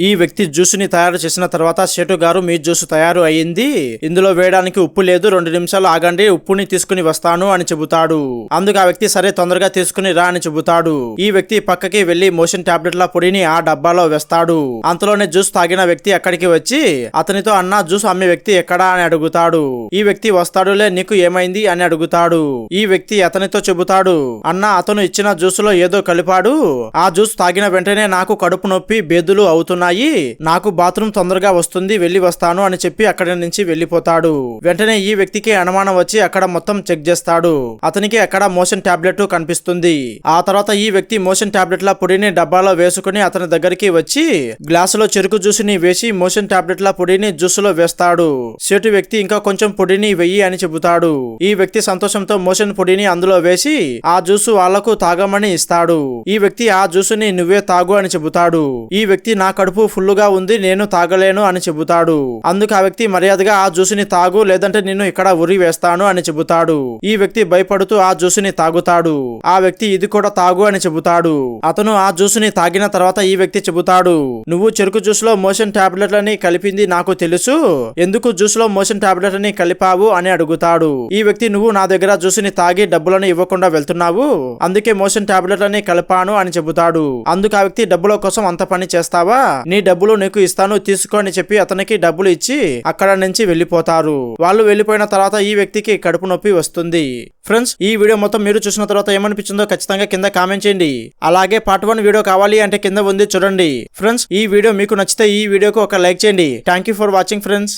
ఈ వ్యక్తి జ్యూస్ని తయారు చేసిన తర్వాత సేటు గారు మీ జ్యూస్ తయారు అయ్యింది. ఇందులో వేయడానికి ఉప్పు లేదు. రెండు నిమిషాలు ఆగండి. ఉప్పుని తీసుకుని వస్తాను అని చెబుతాడు. అందుకు ఆ వ్యక్తి సరే తొందరగా తీసుకుని రా అని చెబుతాడు. ఈ వ్యక్తి పక్కకి వెళ్ళి మోషన్ టాబ్లెట్ల పొడిని ఆ డబ్బాలో వేస్తాడు. అంతలోనే జ్యూస్ తాగిన వ్యక్తి అక్కడికి వచ్చి అతనితో అన్న జ్యూస్ అమ్మే వ్యక్తి ఎక్కడా? అని అడుగుతాడు. ఈ వ్యక్తి వస్తాడులే నీకు ఏమైంది? అని అడుగుతాడు. ఈ వ్యక్తి అతనితో చెబుతాడు అన్న అతను ఇచ్చిన జ్యూస్లో ఏదో కలిపాడు. ఆ జ్యూస్ తాగిన వెంటనే నాకు కడుపు నొప్పి బేదులు అవుతున్నాయి. నాకు బాత్రూమ్ తొందరగా వస్తుంది వెళ్ళి వస్తాను అని చెప్పి అక్కడి నుంచి వెళ్ళిపోతాడు వెంటనే ఈ వ్యక్తికి అనుమానం వచ్చి అక్కడ మొత్తం చెక్ చేస్తాడు. అతనికి అక్కడ మోషన్ టాబ్లెట్ కనిపిస్తుంది. ఆ తర్వాత ఈ వ్యక్తి మోషన్ టాబ్లెట్ల పొడిని డబ్బాలో వేసుకుని అతని దగ్గరికి వచ్చి గ్లాసులో చెరుకు జ్యూస్ని వేసి మోషన్ టాబ్లెట్ల పొడిని జ్యూస్లో వేస్తాడు. సేటు వ్యక్తి ఇంకా కొంచెం పొడిని వెయ్యి అని చెబుతాడు. ఈ వ్యక్తి సంతోషంతో మోషన్ పొడిని అందులో వేసి ఆ జ్యూస్ వాళ్ళకు తాగమని ఇస్తాడు. ఈ వ్యక్తి ఆ జ్యూసుని నువ్వే తాగు అని చెబుతాడు. ఈ వ్యక్తి నా కడుపు ఫుల్లుగా ఉంది నేను తాగలేను అని చెబుతాడు. అందుకు ఆ వ్యక్తి మర్యాదగా ఆ జ్యూసుని తాగు లేదంటే నిన్ను ఇక్కడ ఉరి వేస్తాను అని చెబుతాడు. ఈ వ్యక్తి భయపడుతూ ఆ జ్యూసుని తాగుతాడు. ఆ వ్యక్తి ఇది కూడా తాగు అని చెబుతాడు. అతను ఆ జ్యూసుని తాగిన తర్వాత ఈ వ్యక్తి చెబుతాడు నువ్వు చెరుకు జ్యూస్లో మోషన్ టాబ్లెట్లని కలిపింది నాకు తెలుసు. ఎందుకు జ్యూస్లో మోషన్ టాబ్లెట్లని కలిపావు? అని అడుగుతాడు. ఈ వ్యక్తి నువ్వు నా దగ్గర జ్యూసుని తాగి డబ్బులను ఇవ్వకుండా వెళ్తున్నావు. అందుకే మోషన్ టాబ్లెట్లని కలిపాను అని చెబుతాడు. అందుకు ఆ వ్యక్తి డబ్బుల కోసం అంత పని చేస్తావా? నీ డబ్బులు నీకు ఇస్తాను తీసుకో అని చెప్పి అతనికి డబ్బులు ఇచ్చి అక్కడ నుంచి వెళ్ళిపోతారు. వాళ్ళు వెళ్ళిపోయిన తర్వాత ఈ వ్యక్తికి కడుపు నొప్పి వస్తుంది. ఫ్రెండ్స్ ఈ వీడియో మొత్తం మీరు చూసిన తర్వాత ఏమనిపించిందో ఖచ్చితంగా కింద కామెంట్ చేయండి. అలాగే పార్ట్ వన్ వీడియో కావాలి అంటే కింద ఉంది చూడండి. ఫ్రెండ్స్ ఈ వీడియో మీకు నచ్చితే ఈ వీడియోకి ఒక లైక్ చేయండి. Thank you for watching friends.